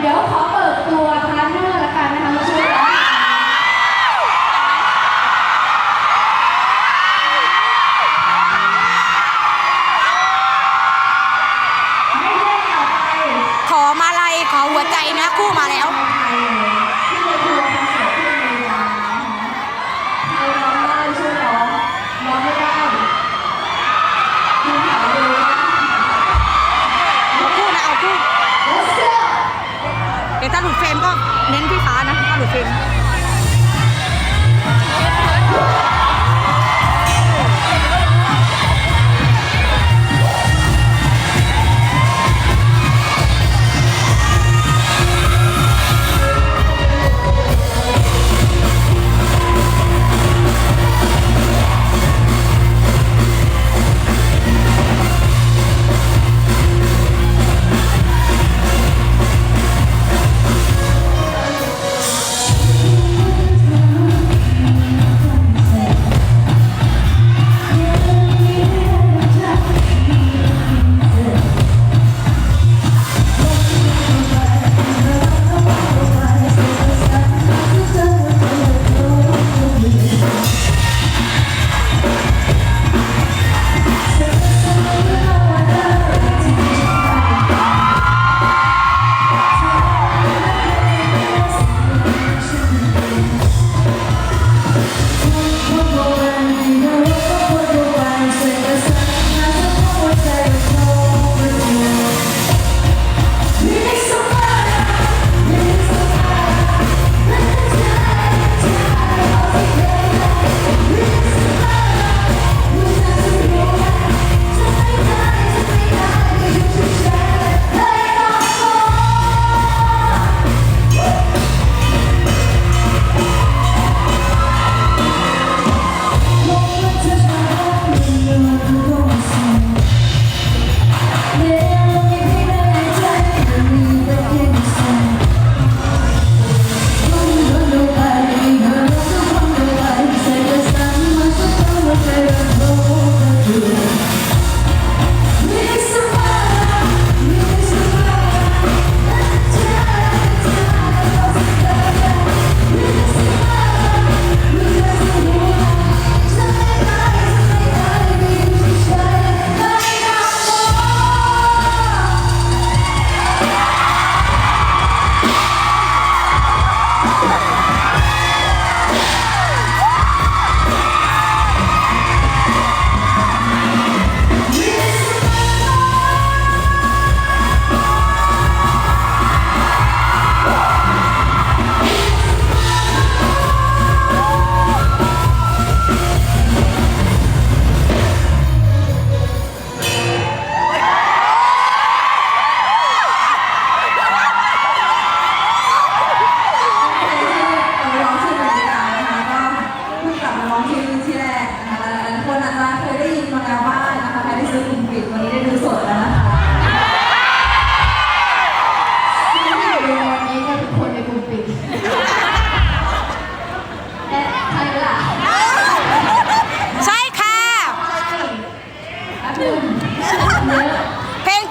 เดี๋ยวขอเปิดตัวพาร์ทเนอร์ละกันนะคะลูกชุบขอมาลัยขอหัวใจนะคู่มาแล้ว の選手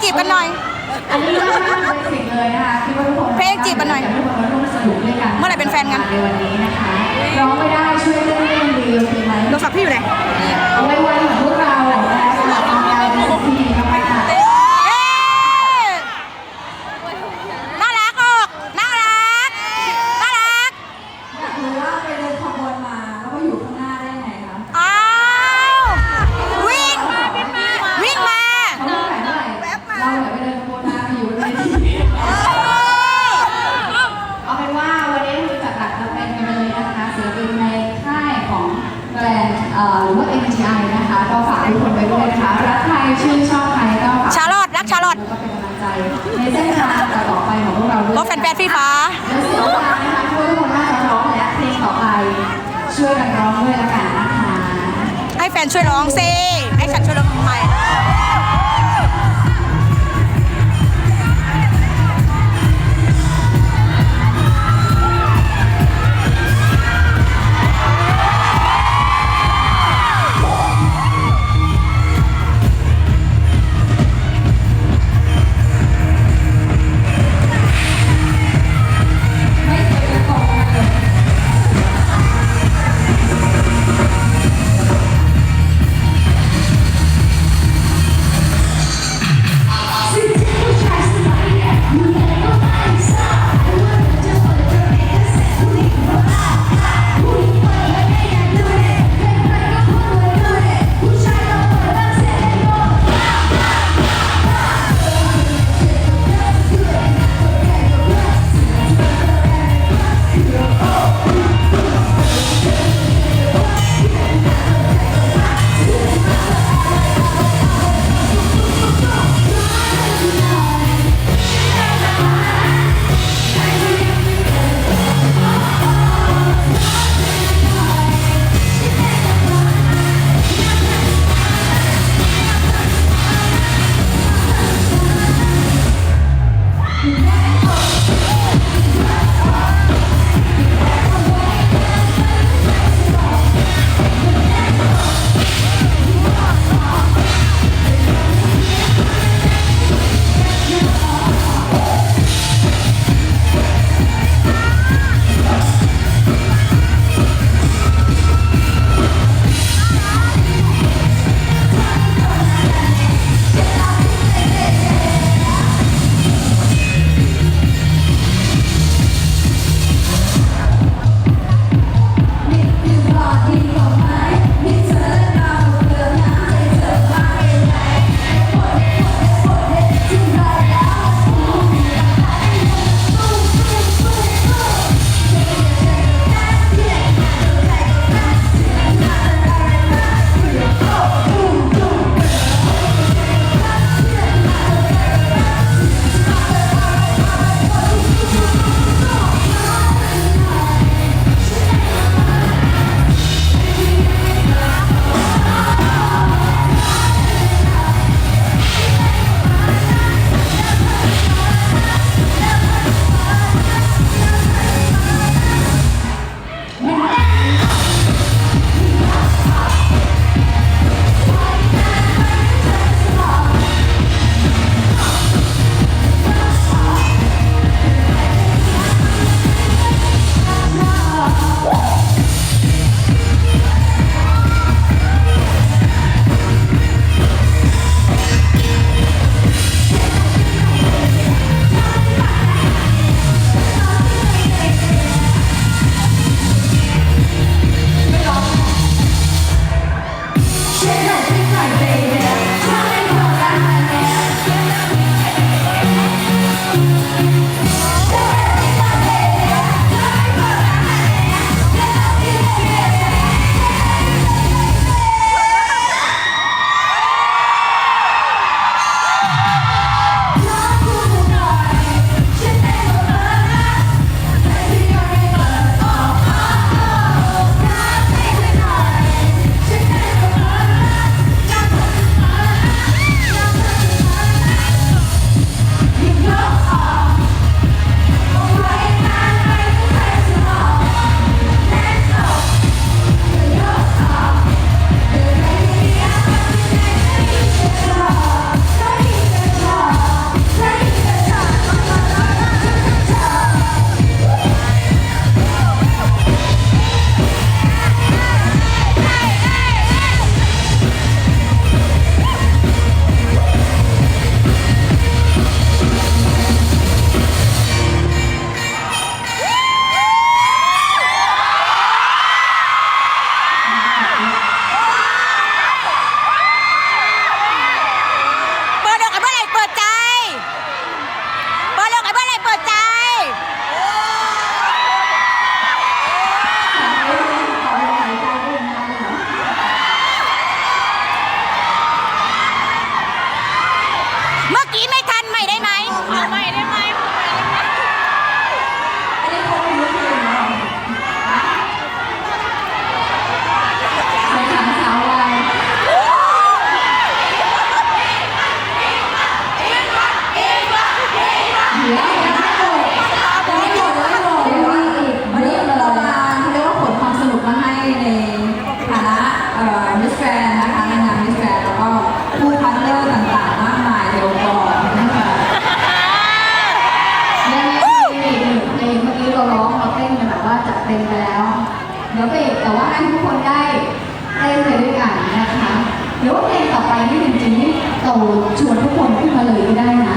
จีบกันหน่อย อันนี้ไม่ต้องสิ่งเลยนะคะคิดว่าทุกคนเพลงจีบกันหน่อย ทุกคนมาร่วมสนุกด้วยกันเมื่อไหร่เป็นแฟนกัน ในวันนี้นะคะ ร้องไม่ได้ช่วยเล่นเพลงดีโอเคไหมเราสักพี่อยู่ไหนไว้ไว้เหมื ก็แฟนๆพี่ฟ้าช่วยกันร้องและเพลงต่อไป ช่วยกันร้องด้วยละกันนะคะให้แฟนช่วยร้องซิให้ฉันช่วยร้องทำไม ไปไม่ถึงจริงนี่เราชวนทุกคนขึ้นมาเลยก็ได้นะ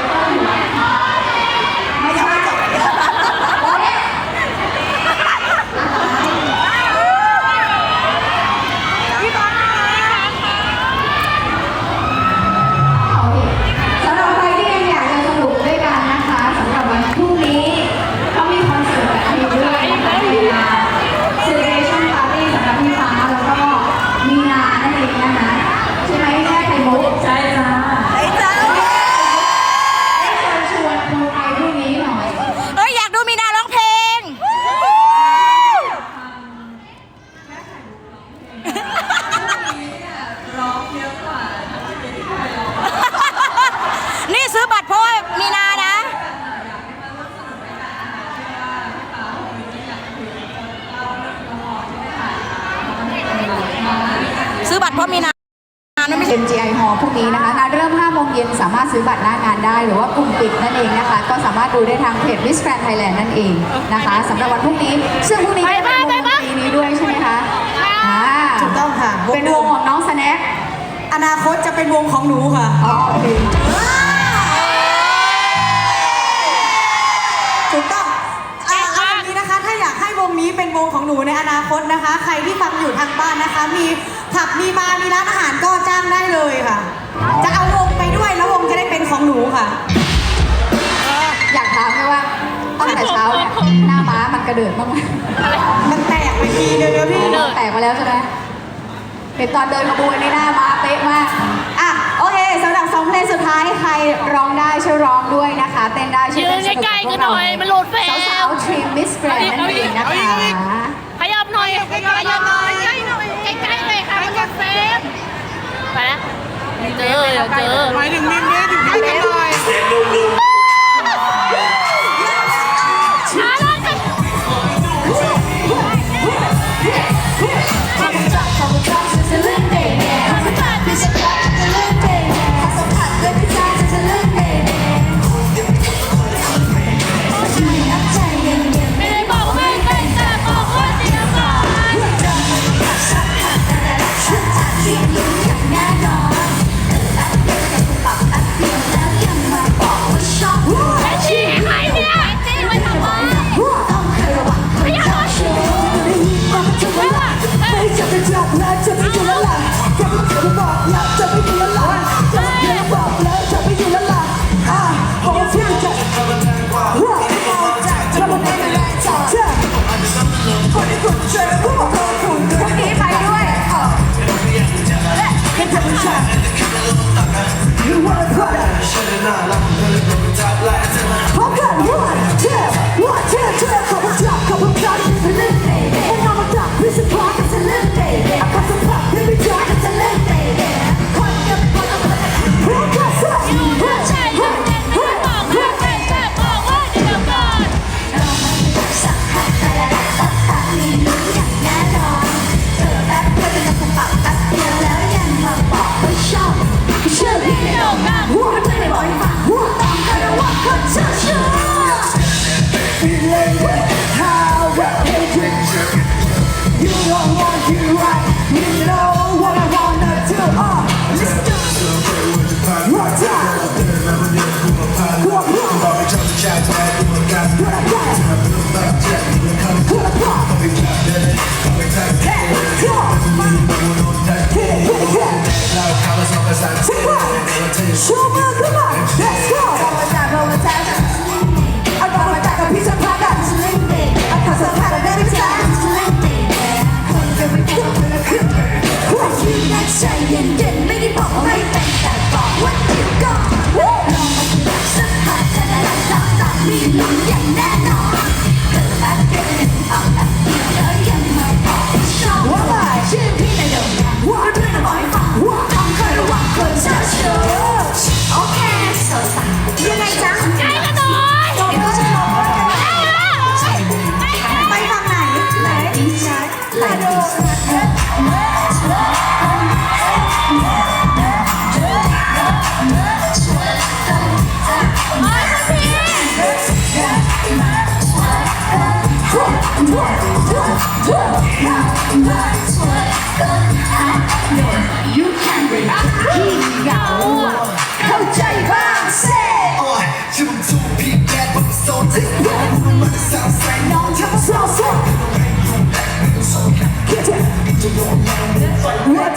ผับมีบาร์มีร้านอาหารก็จ้างได้เลยค่ะ จะเอาวงไปด้วยแล้ววงจะได้เป็นของหนูค่ะ อยากถามแค่ว่าตั้งแต่เช้าหน้าม้ามันกระเดิดบ้างไหมมันแตกไปทีนึงแล้วพี่แตกไปแล้วใช่ไหมเป็นตอนเดินขบวนในหน้าม้าเป๊ะมากอะโอเคสำหรับสองเพลงสุดท้ายใครร้องได้ช่วยร้องด้วยนะคะ เต้นได้ช่วยเต้นสนุกกันหน่อยมาบพวกเราสาวๆทรีมมิสแกรนด์นั่นเองนะคะขยับหน่อยขยับหน่อย เฟไปแล้วเจอเดี๋ยวเจอ หมายถึงมิมเนี่ยู่ เย็นไม่ได้บอกไม่เป็นแต่บอกว่าเดี๋ยวก่อนลองมาสักพักจะได้รับสามีลุ้นอย่าง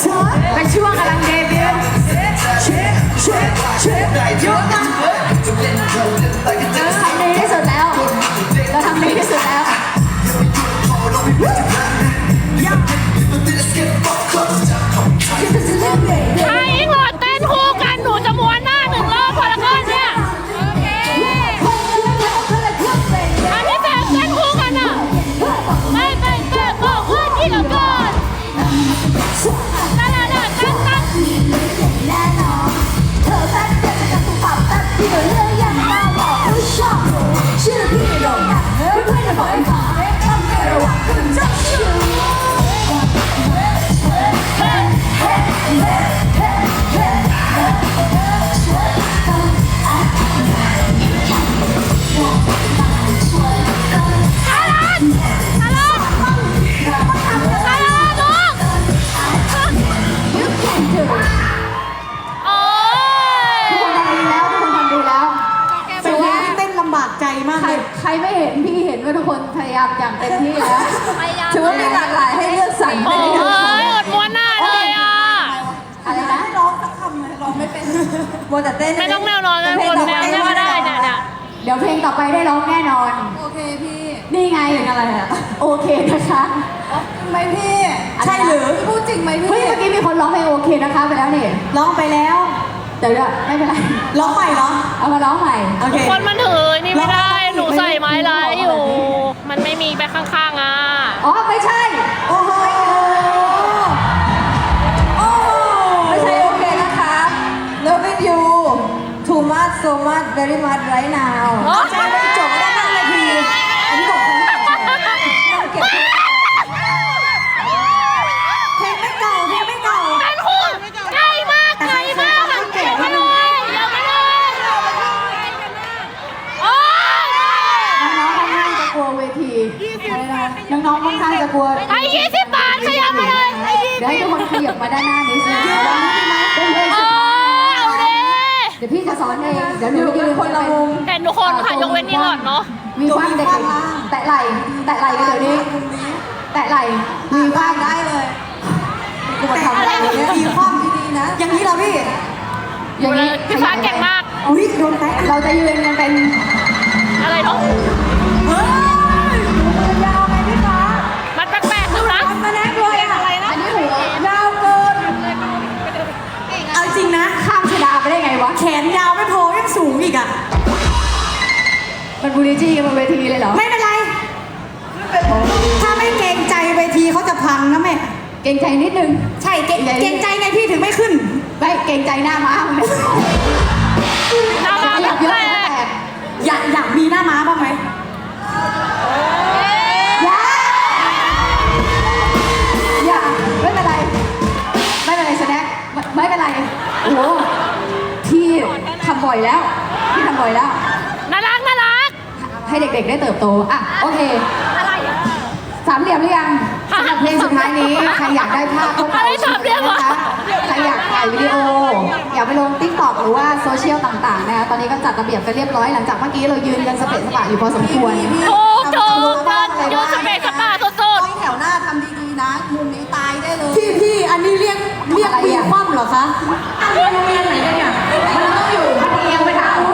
ธอเป็นช่วงกำลังเดบิวต์เชฟเชฟเชฟยกกัน ไโมแต่เต้นไม่ต้องแนวนอนเลยคนแนวเนี่ยก็ได้เนี่ยเนี่ยเดี๋ยวเพลงต่อไปได้ร้องแน่นอน โอเคพี่นี่ไงอะไรอะโอเคนะคะไม่พี่ใช่หรือ พูดจริงไหมพี่เฮ้ยเมื่อกี้มีคนร้องเพลงโอเคนะคะไปแล้วนี่ร้องไปแล้วเดี๋ยวเดี๋ยวไม่เป็นไร ร้องใหม่เหรอเอามาร้องใหม่ โอเค คนมันถือนี่ไม่ได้ หนูใส่ไม้ลายอยู่ มันไม่มีไปข้างๆอะ อ๋อ ไม่ใช่ โอ้โห so much very much right now ใช่ไม่จบไม่ได้นั่งเลยทีอันนี้บอกคนไม่เก่าเพลงไม่เก่าเพลงไม่เก่าอันคู่ไกลมากไกลมากเก็บมาเลยอย่ามาเลยโอ้ยน้องๆค่อนข้างจะกลัวเวทีอะไรนะน้องๆค่อนข้างจะกลัวไอ้ยี่สิบบาทขยับมาเลยไอ้ยี่เดี๋ยวให้ทุกคนขยับมาด้านหน้านิดนึงเป็นเพลงโอ้สุดท้ายย เอาแล้วเด้เดี๋ยวพี่จะสอนเอง เดี๋ยวหนูยืนคนละมุมเห็นทุกคนค่ะยกเว้นนี่หลอดเนาะ มีความเด็กๆแตะไหล่แตะไหล่กันเดี๋ยวนี้แตะไหล่มีความได้เลยกูมาทำอะไรเนี่ยดีคว่ำดีๆนะ อย่างนี้เหรอพี่ อย่างนี้พี่ฟ้าเก่งมากอุ้ยโดนแตะเราจะยืนกันเป็นอะไรเนาะ ลลี่จี้กันบนเวทีเลยเหรอ ไม่เป็นไร ถ้าไม่เกรงใจเวทีเขาจะพังนะแม่ เกรงใจนิดนึง ใช่ เกรงเกรงใจไงพี่ถึงไม่ขึ้น ไม่เกรงใจหน้าม้ามันหน้าม้าอยากเยอะแปลแตกกอยากอยากมีหน้าม้าบ้างไหมอย่าอย่าไม่เป็นไร ไม่เป็นไรสแน็คไม่ไม่เป็นไร โอ้โหพี่ทำบ่อยแล้ว พี่ทำบ่อยแล้วน่ารักน่ารัก ให้เด็กๆได้เติบโต อะ โอเค อะไรอะสามเหลี่ยมหรือยังสำหรับเพลงสุดท้ายนี้ ใครอยากได้ภาพก็อะไรสามเหลี่นะคะใครอยากถ่ายวิดีโอ อยากไปลงติ๊กต็อกหรือว่าโซเชียลต่างๆนะคะตอนนี้ก็จัดระเบียบกันเรียบร้อย หลังจากเมื่อกี้เรายืนกันสเปะสปะอยู่พอสมควร โอ้โหมันโยนสเปซสปาสดๆ แถวหน้าทำดีๆนะมุมนี้ตายได้เลย พี่พี่อันนี้เรียกเรียกอะไรอคว่ำเหรอคะอันนี้โรงเรียนไหนกันเนี่ยมันต้องอยู่เอียงไปทางนู้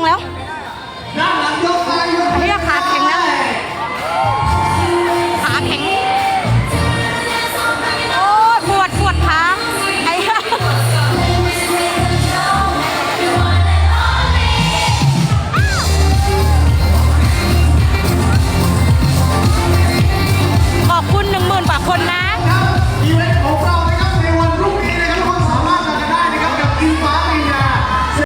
งแล้ว